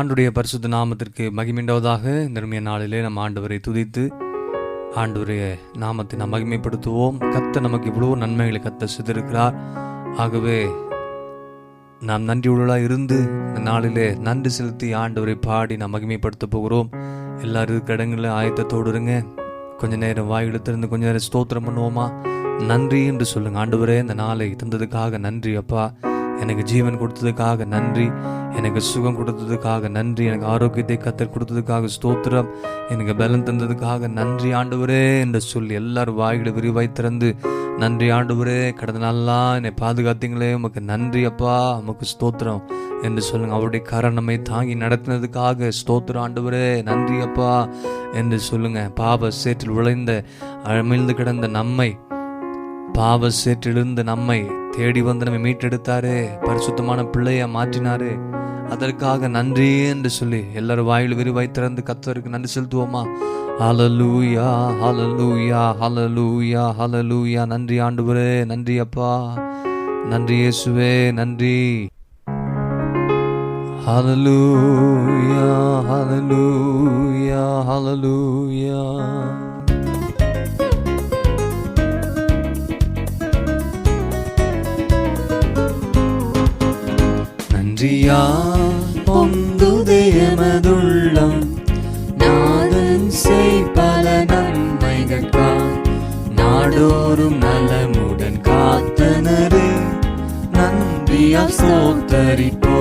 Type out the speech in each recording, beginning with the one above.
ஆண்டுடைய பரிசுத்த நாமத்திற்கு மகிமிண்டவதாக இந்த நாளிலே நம்ம ஆண்டவரை துதித்து ஆண்டவருடைய நாமத்தை நாம் மகிமைப்படுத்துவோம். கத்த நமக்கு இவ்வளோ நன்மைகளை கத்த செய்திருக்கிறார். ஆகவே நாம் நன்றியுள்ளலாக இருந்து இந்த நாளிலே நன்றி செலுத்தி ஆண்டவரை பாடி நாம் மகிமைப்படுத்த போகிறோம். எல்லாரும் இருக்கிற இடங்களில் ஆயத்தத்தோடு இருங்க. கொஞ்ச நேரம் வாய் இழுத்திருந்து கொஞ்ச நேரம் ஸ்தோத்திரம் பண்ணுவோமா? நன்றி என்று சொல்லுங்க. ஆண்டவரே இந்த நாளை தந்ததுக்காக நன்றி அப்பா. எனக்கு ஜீவன் கொடுத்ததுக்காக நன்றி. எனக்கு சுகம் கொடுத்ததுக்காக நன்றி. எனக்கு ஆரோக்கியத்தை கத்தர் கொடுத்ததுக்காக ஸ்தோத்திரம். எனக்கு பலன் தந்ததுக்காக நன்றி ஆண்டவரே என்று சொல்லி எல்லாரும் வாய்களை விரிவாய் திறந்து நன்றி ஆண்டவரே கடந்த நாளெல்லாம் என்னை பாதுகாத்தீங்களே உமக்கு நன்றி அப்பா உமக்கு ஸ்தோத்திரம் என்று சொல்லுங்க. அவருடைய கரம் நம்மை தாங்கி நடத்தினதுக்காக ஸ்தோத்திரம் ஆண்டவரே நன்றி அப்பா என்று சொல்லுங்க. பாவ சேற்றில் உழைந்த அமிழ்ந்து கிடந்த நம்மை பாவ சேற்றிலிருந்து நம்மை தேடி வந்து நம்ம மீட்டெடுத்தாரு பரிசுத்தமான பிள்ளைய மாற்றினாரு. அதற்காக நன்றி என்று சொல்லி எல்லாரும் வாயில் விரிவாய் திறந்து கத்தருக்கு நன்றி செலுத்துவோமா? ஹலலூயா ஹலலூயா ஹலலூயா ஹலலூயா நன்றி ஆண்டுவரே நன்றி அப்பா. நன்றி இயேசுவே நன்றி. ஹலலூயா ஹலலூயா ஹலலூயா நன்றியா பொங்குதயமதுள்ளம் நாதன் செய் பல நன்மைகள்காய் நாடோறும் நலமுடன் காத்தனரே நன்றியா சோத்தரிப்போ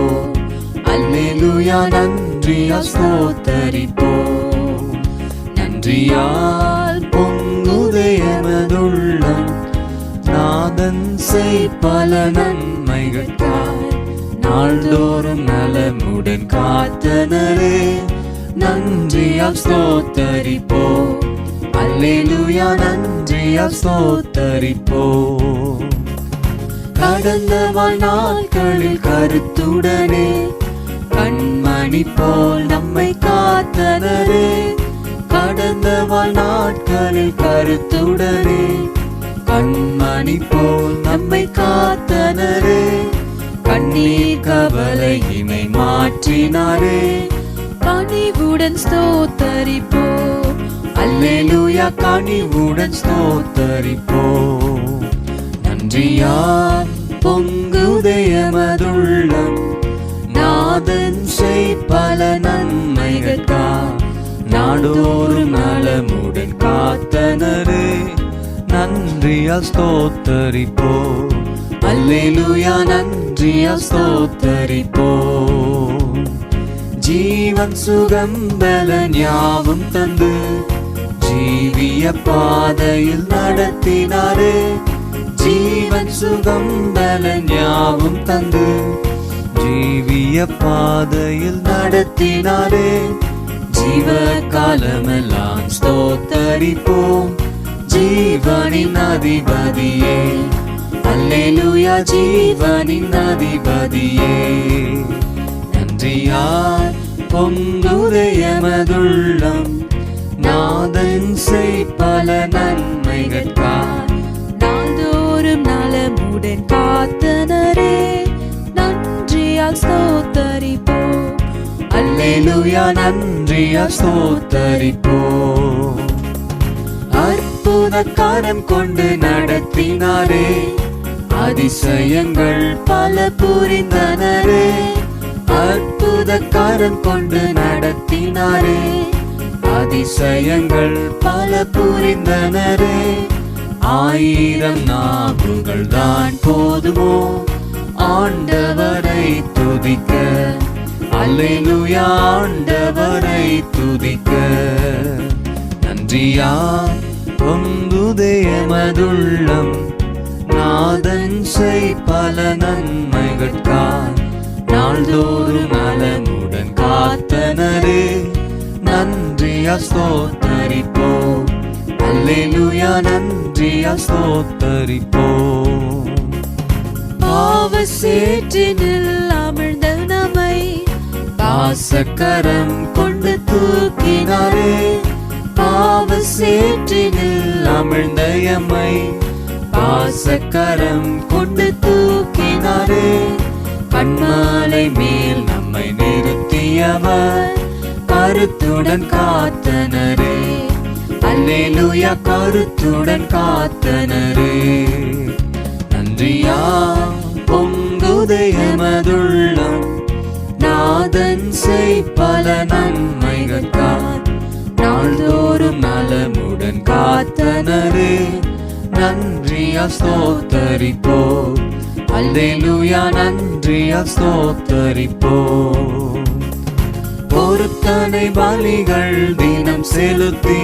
அல்லேலுயா நன்றியா சோத்தரிப்போ நன்றியால் பொங்குதயமதுள்ளம் நாதன் செய் பல நன்மைகள்காய் நாள்தோறும் நலமுடன் காத்தனரே. நன்றியால் ஸ்தோத்தரிப்போ. அல்லேலுயா நன்றியால் ஸ்தோத்தரிப்போ. கடந்த வாழ்நாட்களில் கருத்துடனே. கண்மணி போல் நம்மை காத்தனரே. கடந்த வாழ்நாட்களில் கருத்துடனே. கண்மணி போல் நம்மை காத்தனரே. கண்ணீர் கவலையினை மாற்றினாரே. கனிவுடன் ஸ்தோத்தரிப்போ. அல்லேலூயா கனிவுடன் ஸ்தோத்தரிப்போ. நன்றியால் பொங்குதயமதுள்ளம் நாதன் செய் பல நன்மைகள்கா நாடோறும் நலமுடன் காத்தனரே. நன்றியால் ஸ்தோத்தரிப்போ. அல்லேலூயா நன்றியா ஸ்தோத்தரிப்போ ஜீவன் சுகம் பல யாவும் தந்து ஜீவிய பாதையில் நடத்தினாரே ஜீவன் சுகம் பல யாவும் தந்து ஜீவிய பாதையில் நடத்தினாரே ஜீவ காலமெல்லாம் ஸ்தோத்தரிப்போம் ஜீவனின் அதிபதியே அல்லேலூயா ஜீவனின் அதிபதியே நன்றியார் பொங்குதயமதுள்ளம் நாதன் செய் பல நன்மைகள்காய் நாள்தோறும் நலமுடன் காத்தனரே நன்றியால் ஸ்தோத்தரிப்போ அல்லேலூயா நன்றியால் ஸ்தோத்தரிப்போ அற்புத கரம் கொண்டு நடத்தினாரே அதிசயங்கள் பல புரிந்தனரே. அற்புதக்காரன் கொண்டு நடத்தினாரே. அதிசயங்கள் பல புரிந்தனரே. ஆயிரம் நாவுகள் தான் போதுமோ? ஆண்டவரை துதிக்க. அல்லேலூயா ஆண்டவரை துதிக்க. நன்றியா? பொங்குதயமதுள்ளம் நாதன் செய் பல நன்மைகட்கான் நாள்தோறும் நலமுடன் காத்தனரே நன்றியா ஸ்தோத்தரிப்போ அல்லேலுயா நன்றியா ஸ்தோத்தரிப்போ பாவ சேற்றினில் அமிழ்ந்த நம்மை பாசக்கரம் கொண்டு தூக்கினாரே. பாவ சேற்றினில் அமிழ்ந்த எம்மை பாசக்கரம் கொண்டு தூக்கினாரே. கண்மாலை மேல் நம்மை நிறுத்தியவர். கருத்துடன் காத்தனரே. அல்லேலூயா கருத்துடன் காத்தனரே. நன்றியா பொங்குதயமதுள்ளம். நாதன் செய் பல நன்மைகள்கார் நாள்தோறும் நலமுடன் காத்தனரே. நன்றியா ஸ்தோத்தரிப்போ அல்லேலூயா நன்றியா ஸ்தோத்தரிப்போ பொருத்தனை பலிகள் தினம் செலுத்தி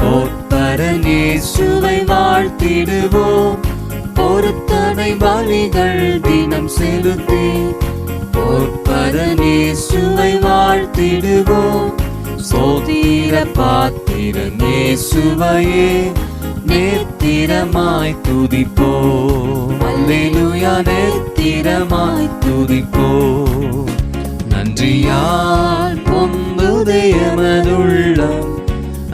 போத்தரனே சுவை வாழ்த்திடுவோம். பொருத்தனை பலிகள் தினம் செலுத்தி போற்பரன் சுவை வாழ்த்திடுவோம். சோதீர பாத்திரமே சுவையே நேத்திரமாய் துதிப்போ அல்லேலூயா நேத்திரமாய் துதிப்போ நன்றியால் பொங்குதயமதுள்ளம்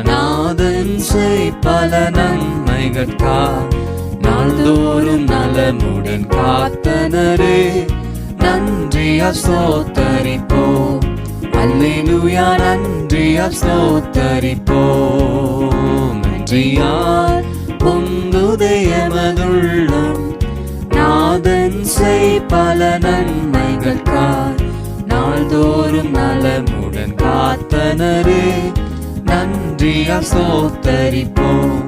நாதன் செய் பல நன்மைகட்கா நாள்தோறும் நலமுடன் காத்தனரே. நன்றியா சோத்தரிப்போ அல்லேலூயா நன்றியா சோத்தரிப்போ நன்றியால் பொங்குதயமதுள்ளம் நாதன் செய் பல நன்மைகள் கார். நாள்தோறும் நலமுடன் காத்தனரே நன்றியா ஸ்தோத்தரிப்போம்.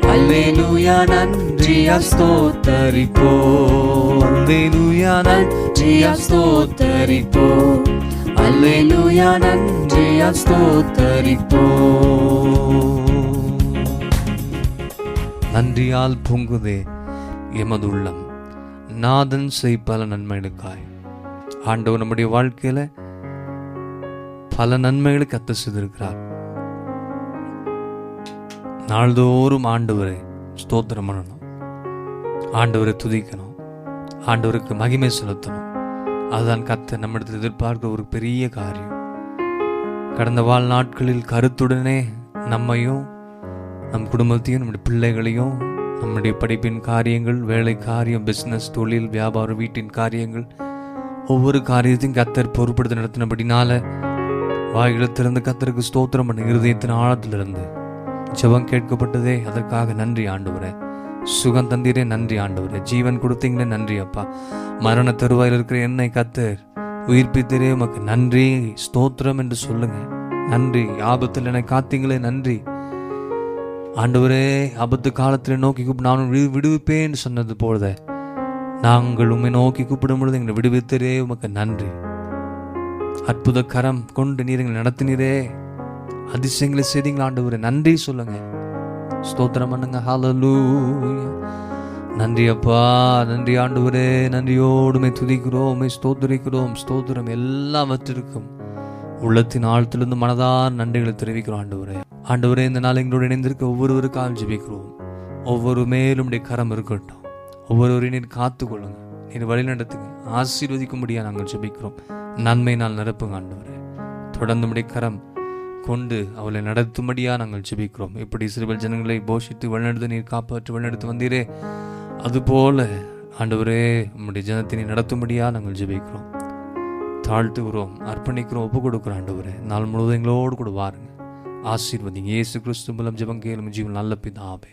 அல்லேலூயா நன்றியா ஸ்தோத்தரிப்போம். அல்லேலூயா நன்றியா ஸ்தோத்தரிப்போம். அல்லேலூயா நன்றியா ஸ்தோத்தரிப்போம். நன்றியால் பொங்குதே எமது உள்ளம் நாதன் செய் பல நன்மைகளுக்காய். ஆண்டவர் நம்முடைய வாழ்க்கையில பல நன்மைகளை கத்த செய்திருக்கிறார். நாள்தோறும் ஆண்டவரை ஸ்தோத்திரம் பண்ணணும். ஆண்டவரை துதிக்கணும். ஆண்டவருக்கு மகிமை செலுத்தணும். அதுதான் கத்த நம்மிடத்தில் எதிர்பார்க்கிற ஒரு பெரிய காரியம். கடந்த வாழ்நாட்களில் கருத்துடனே நம்மையும் நம் குடும்பத்தையும் நம்முடைய பிள்ளைகளையும் நம்முடைய படிப்பின் காரியங்கள் வேலை காரியம் பிஸ்னஸ் தொழில் வியாபாரம் வீட்டின் காரியங்கள் ஒவ்வொரு காரியத்தையும் கத்தர் பொறுப்படுத்த நடத்தினபடினால வாயில திறந்து கத்தருக்கு ஸ்தோத்திரம் பண்ண இருதயத்தின் ஆழத்திலிருந்து ஜபம் கேட்கப்பட்டதே. அதற்காக நன்றி ஆண்டவரே. சுகம் தந்தீரே நன்றி ஆண்டவரே. ஜீவன் கொடுத்தீங்களே நன்றி அப்பா. மரண தருவாயில் இருக்கிற என்னை கத்தர் உயிர்ப்பித்தரே. உமக்கு நன்றி ஸ்தோத்திரம் என்று சொல்லுங்க. நன்றி ஆபத்தில் என்னை காத்தீங்களே. நன்றி. ஆண்டவரே ஆபத்து காலத்தில் நோக்கி கூப்பிட்டு நான் விடுவிப்பேன்னு சொன்னது போல நாங்கள் உண்மை நோக்கி கூப்பிடும் பொழுது எங்களை விடுவித்தரே உமக்கு நன்றி. அற்புத கரம் கொண்டு நீர் எங்களை நடத்தினீரே. அதிசயங்களை செய்தீங்களா ஆண்டவரே. நன்றி சொல்லுங்க. ஸ்தோத்திரம் பண்ணுங்க. ஹாலலூ நன்றி அப்பா நன்றி ஆண்டவரே. நன்றியோடுமை துதிக்கிறோம் உம்மை ஸ்தோத்திரிக்கிறோம். ஸ்தோத்திரம் எல்லாவற்றிற்கும் உள்ளத்தின் ஆழத்திலிருந்து மனதார் நன்றிகளை தெரிவிக்கிறோம் ஆண்டவரே. ஆண்டவரே இந்த நாள் எங்களோடு இணைந்திருக்க ஒவ்வொருவருக்காக ஜெபிக்கிறோம். ஒவ்வொரு மேலும் உடைய கரம் இருக்கட்டும். ஒவ்வொருவரையும் நீர் காத்துக்கொள்ளுங்க. நீர் வழி நடத்துங்க. நாங்கள் ஜெபிக்கிறோம். நன்மை நாள் நிரப்புங்க ஆண்டவரே. தொடர்ந்து கரம் கொண்டு அவளை நடத்தும்படியா நாங்கள் ஜெபிக்கிறோம். இப்படி சிறுவல் ஜனங்களை போஷித்து வழிநடத்து நீர் காப்பாற்றி வழிநடத்து வந்தீரே. அதுபோல ஆண்டவரே நம்முடைய ஜனத்தினை நடத்தும்படியாக நடத்தும்படியா நாங்கள் ஜெபிக்கிறோம். தாழ்த்துகிறோம் அர்ப்பணிக்கிறோம் ஒப்பு கொடுக்குறோம் ஆண்டவரே. நாள் முழுவதும் எங்களோடு கூட வாருங்க. ஆசீர்வதிங்க. இயேசு கிறிஸ்து மூலம் ஜெபம் கேளும் ஜீவன் நல்ல பிதாவே.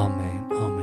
ஆமே ஆமே